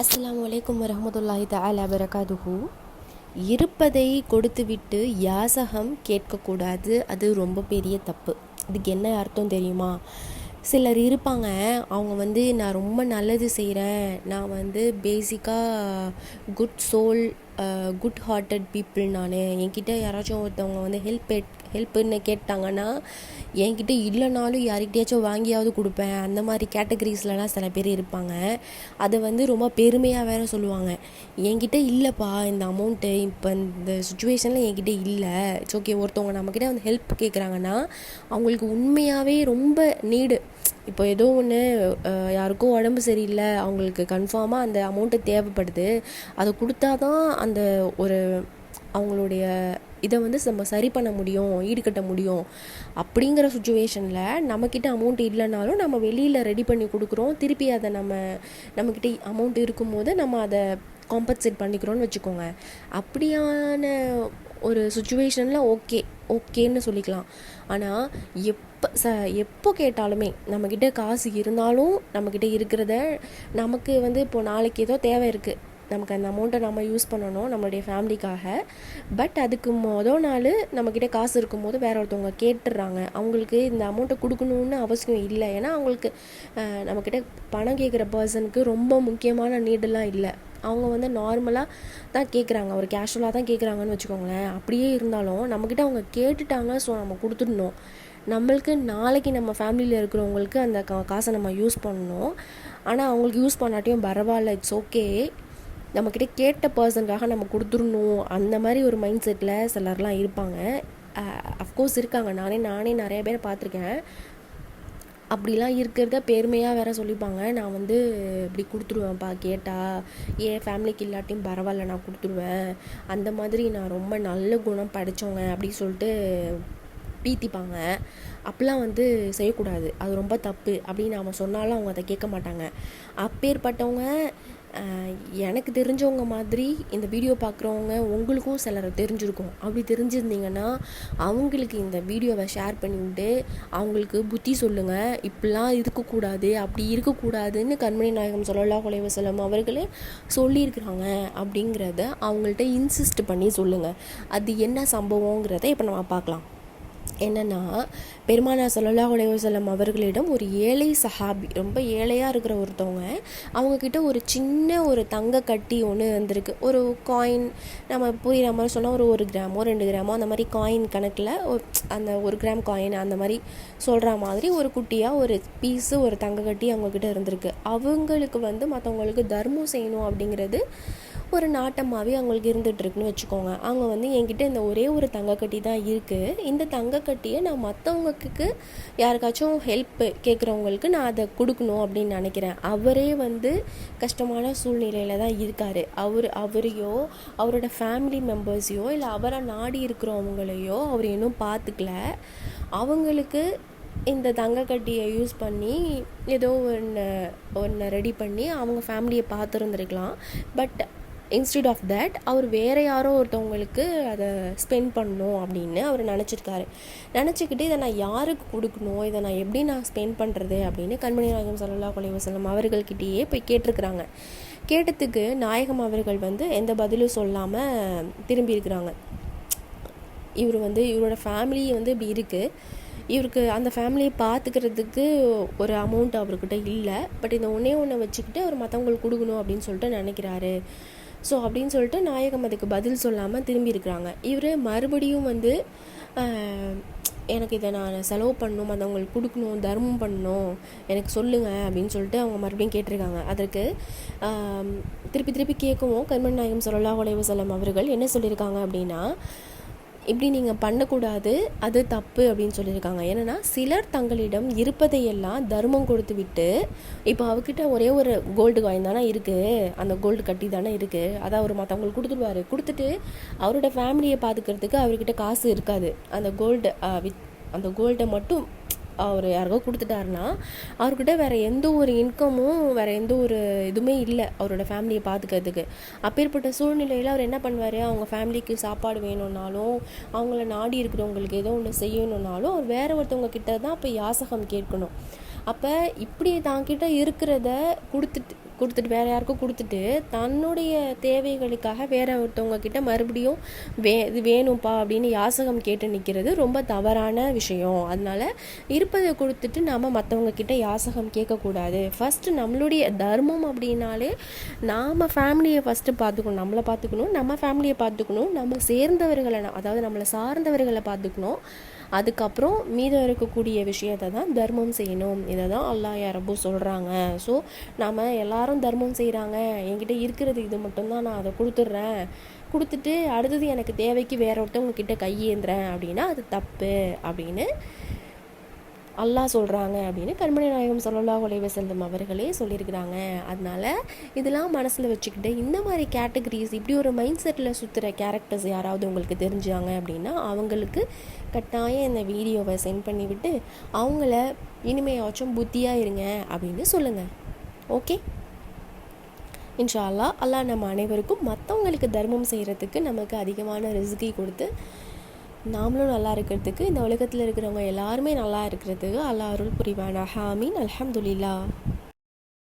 அஸ்லாம் வலைக்கம் வரஹமத்துல்லாஹி தஆலா வரகாதுஹு இருப்பதை கொடுத்துவிட்டு யாசகம் கேட்கக்கூடாது அது ரொம்ப பெரிய தப்பு. இதுக்கு என்ன அர்த்தம் தெரியுமா? சிலர் இருப்பாங்க அவங்க வந்து நான் ரொம்ப நல்லது செய்கிறேன் நான் வந்து பேசிக்காக good soul good hearted people நான். என்கிட்ட யாராச்சும் ஒருத்தவங்க வந்து ஹெல்ப் ஹெல்ப்புன்னு கேட்டாங்கன்னா என்கிட்ட இல்லைனாலும் யார்கிட்டயாச்சும் வாங்கியாவது கொடுப்பேன். அந்த மாதிரி கேட்டகரிஸ்லலாம் சில பேர் இருப்பாங்க. அதை வந்து ரொம்ப பெருமையாக வேற சொல்லுவாங்க. என்கிட்ட இல்லைப்பா இந்த அமௌண்ட்டு இப்போ இந்த சுச்சுவேஷனில் என்கிட்ட இல்லை. இட்ஸ் ஓகே ஒருத்தவங்க நம்மக்கிட்ட வந்து ஹெல்ப் கேட்குறாங்கன்னா அவங்களுக்கு உண்மையாகவே ரொம்ப நீடு இப்போ ஏதோ ஒன்று யாருக்கும் உடம்பு சரியில்லை அவங்களுக்கு கன்ஃபார்மாக அந்த அமௌண்ட்டு தேவைப்படுது. அதை கொடுத்தா தான் அந்த ஒரு அவங்களுடைய இதை வந்து நம்ம சரி பண்ண முடியும் ஈடுகட்ட முடியும். அப்படிங்கிற சுச்சுவேஷனில் நம்மக்கிட்ட அமௌண்ட் இல்லைனாலும் நம்ம வெளியில் ரெடி பண்ணி கொடுக்குறோம். திருப்பி அதை நம்ம நம்மக்கிட்ட அமௌண்ட் இருக்கும்போது நம்ம அதை காம்பன்சேட் பண்ணிக்கிறோன்னு வச்சுக்கோங்க. அப்படியான ஒரு சுச்சுவேஷனில் ஓகே ஓகேன்னு சொல்லிக்கலாம். ஆனால் எப்போ ச எப்போ கேட்டாலுமே நம்மக்கிட்ட காசு இருந்தாலும் நம்மக்கிட்ட இருக்கிறத நமக்கு வந்து இப்போ நாளைக்கு ஏதோ தேவை இருக்குது நமக்கு அந்த அமௌண்ட்டை நம்ம யூஸ் பண்ணணும் நம்மளுடைய ஃபேமிலிக்காக பட் அதுக்கு மொதல் நாள் நம்மக்கிட்ட காசு இருக்கும்போது வேற ஒருத்தவங்க கேட்டுடுறாங்க அவங்களுக்கு இந்த அமௌண்ட்டை கொடுக்கணுன்னு அவசியம் இல்லை. ஏன்னா அவங்களுக்கு நம்மக்கிட்ட பணம் கேட்குற பர்சனுக்கு ரொம்ப முக்கியமான நீடெல்லாம் இல்லை. அவங்க வந்து நார்மலாக தான் கேட்குறாங்க ஒரு கேஷுவலாக தான் கேட்குறாங்கன்னு வச்சுக்கோங்களேன். அப்படியே இருந்தாலும் நம்மக்கிட்ட அவங்க கேட்டுட்டாங்க ஸோ நம்ம கொடுத்துடணும். நம்மளுக்கு நாளைக்கு நம்ம ஃபேமிலியில் இருக்கிறவங்களுக்கு அந்த கா காசை நம்ம யூஸ் பண்ணணும். ஆனால் அவங்களுக்கு யூஸ் பண்ணாட்டியும் பரவாயில்ல இட்ஸ் ஓகே நம்மக்கிட்ட கேட்ட பர்சனுக்காக நம்ம கொடுத்துடணும். அந்த மாதிரி ஒரு மைண்ட் செட்டில் சிலர்லாம் இருப்பாங்க. அஃப்கோர்ஸ் இருக்காங்க. நானே நானே நிறைய பேர் பார்த்துருக்கேன். அப்படிலாம் இருக்கிறத பெருமையாக வேற சொல்லிப்பாங்க. நான் வந்து இப்படி கொடுத்துருவேன்ப்பா கேட்டால் ஏன் ஃபேமிலிக்கு இல்லாட்டியும் பரவாயில்ல நான் கொடுத்துருவேன். அந்த மாதிரி நான் ரொம்ப நல்ல குணம் படித்தவங்க அப்படின்னு சொல்லிட்டு பீத்திப்பாங்க. அப்படிலாம் வந்து செய்யக்கூடாது. அது ரொம்ப தப்பு அப்படின்னு அவன் சொன்னாலும் அவங்க அதை கேட்க மாட்டாங்க. அப்பேற்பட்டவங்க எனக்கு தெரிஞ்சவங்க மாதிரி இந்த வீடியோ பார்க்குறவங்க உங்களுக்கும் சிலரை தெரிஞ்சிருக்கும். அப்படி தெரிஞ்சிருந்தீங்கன்னா அவங்களுக்கு இந்த வீடியோவை ஷேர் பண்ணிவிட்டு அவங்களுக்கு புத்தி சொல்லுங்கள் இப்படிலாம் இருக்கக்கூடாது அப்படி இருக்கக்கூடாதுன்னு கண்மணி நாயகம் சொல்லலா குலைவசலம் அவர்களே சொல்லியிருக்கிறாங்க அப்படிங்கிறத அவங்கள்ட்ட இன்சிஸ்ட் பண்ணி சொல்லுங்கள் அது என்ன சம்பவங்கிறத இப்போ நம்ம பார்க்கலாம். என்னென்னா பெருமானா சொல்லலா உலகம் அவர்களிடம் ஒரு ஏழை சஹாபி ரொம்ப ஏழையாக இருக்கிற ஒருத்தவங்க அவங்கக்கிட்ட ஒரு சின்ன ஒரு தங்க கட்டி ஒன்று வந்திருக்கு ஒரு காயின் நம்ம புரிகிற மாதிரி சொன்னால் ஒரு ஒரு கிராமோ ரெண்டு கிராமோ அந்த மாதிரி காயின் கணக்கில் அந்த ஒரு கிராம் காயின் அந்த மாதிரி சொல்கிற மாதிரி ஒரு குட்டியாக ஒரு பீஸு ஒரு தங்க கட்டி அவங்கக்கிட்ட இருந்திருக்கு. அவங்களுக்கு வந்து மற்றவங்களுக்கு தர்மம் செய்யணும் அப்படிங்கிறது ஒரு நாட்டமாகவே அவங்களுக்கு இருந்துகிட்ருக்குன்னு வச்சுக்கோங்க. அவங்க வந்து என்கிட்ட இந்த ஒரே ஒரு தங்கக்கட்டி தான் இருக்குது இந்த தங்கக்கட்டியை நான் மற்றவங்களுக்கு யாருக்காச்சும் ஹெல்ப் கேட்குறவங்களுக்கு நான் அதை கொடுக்கணும் அப்படின்னு நினைக்கிறேன். அவரே வந்து கஷ்டமான சூழ்நிலையில் தான் இருக்கார். அவர் அவரையோ அவரோட ஃபேமிலி மெம்பர்ஸையோ இல்லை அவரை நாடி இருக்கிறவங்களையோ அவர் இன்னும் பார்த்துக்கல அவங்களுக்கு இந்த தங்கக்கட்டியை யூஸ் பண்ணி ஏதோ ஒன்று ஒன்று ரெடி பண்ணி அவங்க ஃபேமிலியை பார்த்துருந்துருக்கலாம். பட் இன்ஸ்டெட் ஆஃப் தட் அவர் வேறு யாரோ ஒருத்தவங்களுக்கு அதை ஸ்பெண்ட் பண்ணணும் அப்படின்னு அவர் நினச்சிருக்காரு. நினச்சிக்கிட்டு இதை நான் யாருக்கு கொடுக்கணும்? இதை நான் எப்படி நான் ஸ்பெண்ட் பண்ணுறது அப்படின்னு கண்மணி நாயகம் சல்லா கொலை வசலம் அவர்கள்கிட்டயே போய் கேட்டிருக்கிறாங்க. கேட்டதுக்கு நாயகம் அவர்கள் வந்து எந்த பதிலும் சொல்லாமல் திரும்பியிருக்கிறாங்க இவர் வந்து இவரோட ஃபேமிலி வந்து இப்படி இருக்குது இவருக்கு அந்த ஃபேமிலியை பார்த்துக்கிறதுக்கு ஒரு அமௌண்ட் அவர்கிட்ட இல்லை. பட் இந்த ஒன்றே ஒன்றை வச்சுக்கிட்டு அவர் மற்றவங்களுக்கு கொடுக்கணும் அப்படின்னு சொல்லிட்டு நினைக்கிறாரு. ஸோ அப்படின்னு சொல்லிட்டு நாயகம் அதுக்கு பதில் சொல்லாமல் திரும்பி இருக்கிறாங்க இவர் மறுபடியும் வந்து எனக்கு இதை நான் செலவு பண்ணணும் மற்றவங்களுக்கு கொடுக்கணும் தர்மம் பண்ணணும் எனக்கு சொல்லுங்கள் அப்படின்னு சொல்லிட்டு அவங்க மறுபடியும் கேட்டிருக்காங்க. அதற்கு திருப்பி திருப்பி கேட்கவும் கர்மன் நாயகம் சொல்லலா உலைவசலம் அவர்கள் என்ன சொல்லியிருக்காங்க அப்படின்னா இப்படி நீங்கள் பண்ணக்கூடாது அது தப்பு அப்படின்னு சொல்லியிருக்காங்க. என்னென்னா சிலர் தங்களிடம் இருப்பதையெல்லாம் தர்மம் கொடுத்து விட்டு இப்போ அவகிட்ட ஒரே ஒரு கோல்டு காயின் தானே இருக்குது அந்த கோல்டு கட்டி தானே இருக்குது அதை அவர் மற்றவங்களுக்கு கொடுத்துடுவார். கொடுத்துட்டு அவரோட ஃபேமிலியை பார்த்துக்கிறதுக்கு அவர்கிட்ட காசு இருக்காது. அந்த கோல்டு வித் அந்த கோல்டை மட்டும் அவர் யாருக்கோ கொடுத்துட்டாருன்னா அவர்கிட்ட வேறு எந்த ஒரு இன்கமும் வேறு எந்த ஒரு இதுவுமே இல்லை அவரோட ஃபேமிலியை பார்த்துக்கிறதுக்கு அப்பேற்பட்ட சூழ்நிலையில் அவர் என்ன பண்ணுவார்? அவங்க ஃபேமிலிக்கு சாப்பாடு வேணும்னாலும் அவங்கள நாடி இருக்கிறவங்களுக்கு ஏதோ ஒன்று செய்யணுன்னாலும் அவர் வேற ஒருத்தவங்க கிட்ட தான் அப்போ யாசகம் கேட்கணும். அப்போ இப்படி தான் கிட்ட இருக்கிறத கொடுத்துட்டு கொடுத்துட்டு வேறு யாருக்கும் கொடுத்துட்டு தன்னுடைய தேவைகளுக்காக வேற ஒருத்தவங்க கிட்ட மறுபடியும் வே இது வேணும்ப்பா அப்படின்னு யாசகம் கேட்டு நிற்கிறது ரொம்ப தவறான விஷயம். அதனால இருப்பதை கொடுத்துட்டு நாம் மற்றவங்க கிட்ட யாசகம் கேட்கக்கூடாது. ஃபஸ்ட்டு நம்மளுடைய தர்மம் அப்படின்னாலே நாம் ஃபேமிலியை ஃபஸ்ட்டு பார்த்துக்கணும். நம்மளை பார்த்துக்கணும் நம்ம ஃபேமிலியை பார்த்துக்கணும் நம்ம சேர்ந்தவர்களை அதாவது நம்மளை சார்ந்தவர்களை பார்த்துக்கணும். அதுக்கப்புறம் மீதம் இருக்கக்கூடிய விஷயத்தை தான் தர்மம் செய்யணும். இதை தான் அல்லா யாரப்போ சொல்கிறாங்க ஸோ நாம் எல்லாரும் தர்மம் செய்கிறாங்க என்கிட்ட இருக்கிறது இது மட்டும்தான் நான் அதை கொடுத்துட்றேன். கொடுத்துட்டு அடுத்தது எனக்கு தேவைக்கு வேற ஒருத்தவங்க கிட்ட கையேந்துறேன் அப்படின்னா அது தப்பு அப்படின்னு அல்லாஹ் சொல்கிறாங்க அப்படின்னு கண்மணி நாயகம் சொல்லலாம் உலைவ செல்லும் அவர்களே சொல்லியிருக்கிறாங்க. அதனால இதெல்லாம் மனசில் வச்சுக்கிட்டு இந்த மாதிரி கேட்டகரிஸ் இப்படி ஒரு மைண்ட் செட்டில் சுற்றுற கேரக்டர்ஸ் யாராவது உங்களுக்கு தெரிஞ்சாங்க அப்படின்னா அவங்களுக்கு கட்டாயம் இந்த வீடியோவை சென்ட் பண்ணிவிட்டு அவங்கள இனிமையாச்சும் புத்தியாக இருங்க அப்படின்னு சொல்லுங்கள் ஓகே இன்ஷா அல்லா அல்லாஹ் நம்ம அனைவருக்கும் மற்றவங்களுக்கு தர்மம் செய்கிறதுக்கு நமக்கு அதிகமான ரிஸ்கி கொடுத்து நாமளும் நல்லா இருக்கிறதுக்கு இந்த உலகத்தில் இருக்கிறவங்க எல்லாருமே நல்லா இருக்கிறதுக்கு அல்லா அருள் புரிவானா ஹாமீன் அல்ஹம்துலில்லா